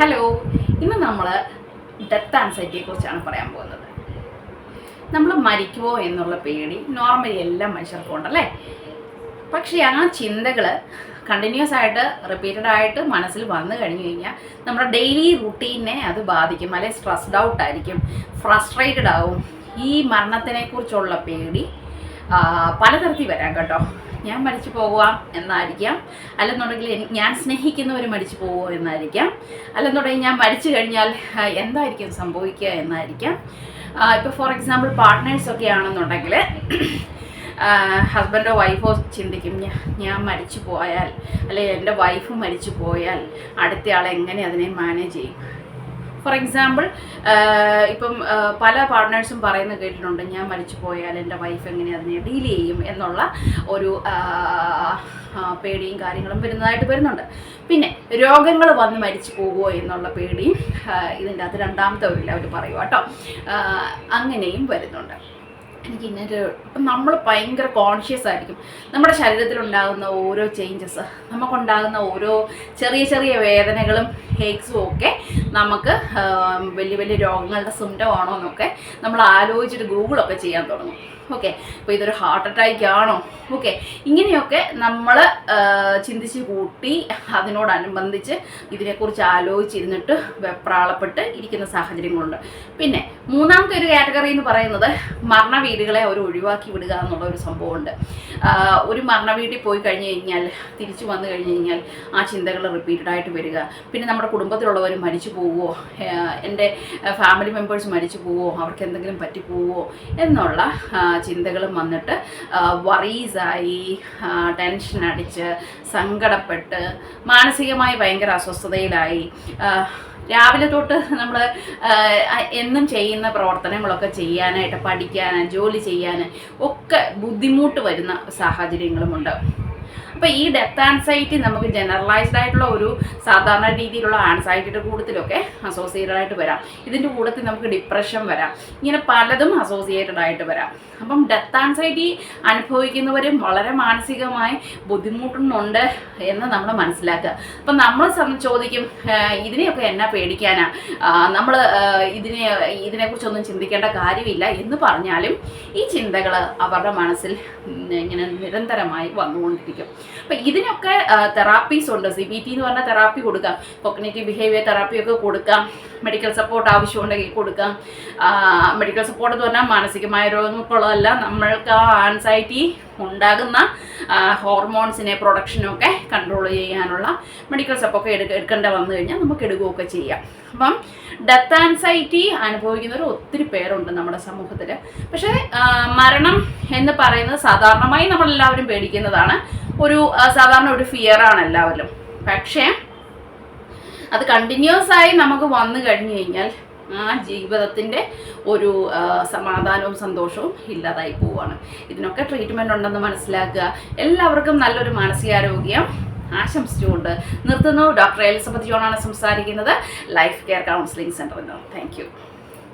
Hello ഇന്ന് നമ്മൾ death ആൻസൈറ്റിയെ കുറിച്ചാണ് പറയാൻ പോകുന്നത്. നമ്മൾ മരിക്കുമോ എന്നുള്ള പേടി നോർമലി എല്ലാ മനുഷ്യർക്കും ഉണ്ടല്ലേ? പക്ഷേ ആ ചിന്തകൾ കണ്ടിന്യൂസ് ആയിട്ട് റിപ്പീറ്റഡ് ആയിട്ട് മനസ്സിൽ വന്നു കഴിഞ്ഞു കഴിഞ്ഞാൽ നമ്മുടെ ഡെയിലി റുട്ടീനെ അത് ബാധിക്കും. അല്ലെങ്കിൽ സ്ട്രെസ്ഡ് ഔട്ട് ആയിരിക്കും ഫ്രസ്ട്രേറ്റഡ് ആവും. ഈ മരണത്തിനെ കുറിച്ചുള്ള പേടി പലതരത്തിൽ വരാം കേട്ടോ. ഞാൻ മരിച്ചു പോകാം എന്നായിരിക്കാം. അല്ലെന്നുണ്ടെങ്കിൽ ഞാൻ സ്നേഹിക്കുന്നവർ മരിച്ചു പോകുമോ എന്നായിരിക്കാം. അല്ലെന്നുണ്ടെങ്കിൽ ഞാൻ മരിച്ചു കഴിഞ്ഞാൽ എന്തായിരിക്കും സംഭവിക്കുക എന്നായിരിക്കാം. ഇപ്പോൾ ഫോർ എക്സാമ്പിൾ പാർട്ട്നേഴ്സൊക്കെ ആണെന്നുണ്ടെങ്കിൽ ഹസ്ബൻഡോ വൈഫോ ചിന്തിക്കും ഞാൻ മരിച്ചു പോയാൽ അല്ലെങ്കിൽ എന്റെ വൈഫ് മരിച്ചു പോയാൽ അടുത്ത ആൾ എങ്ങനെ അതിനെ മാനേജ് ചെയ്യും? ഫോർ എക്സാമ്പിൾ ഇപ്പം പല പാർട്ട്നേഴ്സും പറയുന്നത് കേട്ടിട്ടുണ്ട് ഞാൻ മരിച്ചു പോയാൽ എന്റെ വൈഫ് എങ്ങനെ അതിനെ ഡീൽ ചെയ്യും? എന്നുള്ള ഒരു പേടിയും കാര്യങ്ങളും വരുന്നതായിട്ട് വരുന്നുണ്ട്. പിന്നെ രോഗങ്ങൾ വന്ന് മരിച്ചു പോകുമോ എന്നുള്ള പേടിയും ഇതിന്റെ അത് രണ്ടാമത്തെ ഒരു അവർ പറയുക കേട്ടോ അങ്ങനെയും വരുന്നുണ്ട്. എനിക്ക് ഇന്നൊരു ഇപ്പം നമ്മൾ ഭയങ്കര കോൺഷ്യസ് ആയിരിക്കും. നമ്മുടെ ശരീരത്തിലുണ്ടാകുന്ന ഓരോ ചേഞ്ചസ് നമുക്കുണ്ടാകുന്ന ഓരോ ചെറിയ ചെറിയ വേദനകളും ഹേക്സും ഒക്കെ നമുക്ക് വലിയ വലിയ രോഗങ്ങളുടെ ആണോ എന്നൊക്കെ നമ്മൾ ആലോചിച്ചിട്ട് ഗൂഗിളൊക്കെ ചെയ്യാൻ തുടങ്ങും. ഓക്കെ അപ്പോൾ ഇതൊരു ഹാർട്ട് അറ്റാക്ക് ആണോ? ഓക്കെ ഇങ്ങനെയൊക്കെ നമ്മൾ ചിന്തിച്ച് കൂട്ടി അതിനോടനുബന്ധിച്ച് ഇതിനെക്കുറിച്ച് ആലോചിച്ചിരുന്നിട്ട് വെപ്രാളപ്പെട്ട് ഇരിക്കുന്ന സാഹചര്യങ്ങളുണ്ട്. പിന്നെ മൂന്നാമത്തെ ഒരു കാറ്റഗറി എന്ന് പറയുന്നത് മരണ വീടുകളെ അവർ ഒഴിവാക്കി വിടുക എന്നുള്ള ഒരു സംഭവമുണ്ട്. ഒരു മരണ വീട്ടിൽ പോയി കഴിഞ്ഞ് കഴിഞ്ഞാൽ തിരിച്ചു വന്നു കഴിഞ്ഞ് കഴിഞ്ഞാൽ ആ ചിന്തകൾ റിപ്പീറ്റഡ് ആയിട്ട് വരിക. പിന്നെ നമ്മുടെ കുടുംബത്തിലുള്ളവർ മരിച്ചു പോവുമോ എന്റെ ഫാമിലി മെമ്പേഴ്സ് മരിച്ചു പോവുമോ അവർക്ക് എന്തെങ്കിലും പറ്റിപ്പോവോ എന്നുള്ള ചിന്തകളും വന്നിട്ട് വറീസായി ടെൻഷൻ അടിച്ച് സങ്കടപ്പെട്ട് മാനസികമായി ഭയങ്കര അസ്വസ്ഥതയിലായി. രാവിലെ തൊട്ട് നമ്മൾ എന്നും ചെയ്യുന്ന പ്രവർത്തനങ്ങളൊക്കെ ചെയ്യാനായിട്ട് പഠിക്കാൻ ജോലി ചെയ്യാൻ ഒക്കെ ബുദ്ധിമുട്ട് വരുന്ന സാഹചര്യങ്ങളുമുണ്ട്. അപ്പോൾ ഈ ഡെത്ത് ആൻസൈറ്റി നമുക്ക് ജനറലൈസ്ഡ് ആയിട്ടുള്ള ഒരു സാധാരണ രീതിയിലുള്ള ആൻസൈറ്റിയുടെ കൂട്ടത്തിലൊക്കെ അസോസിയേറ്റഡ് ആയിട്ട് വരാം. ഇതിന്റെ കൂട്ടത്തിൽ നമുക്ക് ഡിപ്രഷൻ വരാം. ഇങ്ങനെ പലതും അസോസിയേറ്റഡ് ആയിട്ട് വരാം. അപ്പം ഡെത്ത് ആൻസൈറ്റി അനുഭവിക്കുന്നവരും വളരെ മാനസികമായി ബുദ്ധിമുട്ടുന്നുണ്ട് എന്ന് നമ്മൾ മനസ്സിലാക്കുക. അപ്പം നമ്മൾ ചോദിക്കും "ആഹ് ഇതിനെയൊക്കെ എന്നാ പേടിക്കാനാ? നമ്മൾ ഇതിനെ ഇതിനെക്കുറിച്ചൊന്നും ചിന്തിക്കേണ്ട കാര്യമില്ല എന്ന് പറഞ്ഞാലും ഈ ചിന്തകൾ അവരുടെ മനസ്സിൽ ഇങ്ങനെ നിരന്തരമായി വന്നുകൊണ്ടിരിക്കും. അപ്പം ഇതിനൊക്കെ തെറാപ്പീസ് ഉണ്ട്. സി ബി ടി എന്ന് പറഞ്ഞ തെറാപ്പി കൊടുക്കാം. കൊഗ്നേറ്റീവ് ബിഹേവിയർ തെറാപ്പിയൊക്കെ കൊടുക്കാം. മെഡിക്കൽ സപ്പോർട്ട് ആവശ്യമുണ്ടെങ്കിൽ കൊടുക്കാം. മെഡിക്കൽ സപ്പോർട്ട് എന്ന് പറഞ്ഞാൽ മാനസികമായ രോഗങ്ങൾക്കുള്ളതല്ല. നമ്മൾക്ക് ആ ആൻസൈറ്റി ഉണ്ടാകുന്ന ഹോർമോൺസിനെ പ്രൊഡക്ഷനൊക്കെ കൺട്രോൾ ചെയ്യാനുള്ള മെഡിക്കൽ സപ്പോർട്ട് എടുക്ക എടുക്കേണ്ട വന്നു കഴിഞ്ഞാൽ നമുക്ക് എടുക്കുകയൊക്കെ ചെയ്യാം. അപ്പം ഡെത്ത് ആൻസൈറ്റി അനുഭവിക്കുന്നവർ ഒത്തിരി പേരുണ്ട് നമ്മുടെ സമൂഹത്തിൽ പക്ഷേ മരണം എന്ന് പറയുന്നത് സാധാരണമായി നമ്മളെല്ലാവരും പേടിക്കുന്നതാണ്. ഒരു സാധാരണ ഒരു ഫിയർ ആണ് എല്ലാവരും പക്ഷേ അത് കണ്ടിന്യൂസ് ആയി നമുക്ക് വന്നു കഴിഞ്ഞു കഴിഞ്ഞാൽ ആ ജീവിതത്തിന്റെ ഒരു സമാധാനവും സന്തോഷവും ഇല്ലാതായി പോവുകയാണ്. ഇതിനൊക്കെ ട്രീറ്റ്മെന്റ് ഉണ്ടെന്ന് മനസ്സിലാക്കുക. എല്ലാവർക്കും നല്ലൊരു മാനസികാരോഗ്യം ആശംസിച്ചുകൊണ്ട് നിർത്തുന്നു. ഡോക്ടർ എലിസബത്ത് ജോണാണ് സംസാരിക്കുന്നത്. ലൈഫ് കെയർ കൗൺസിലിംഗ് സെന്ററിൽ നിന്ന് താങ്ക്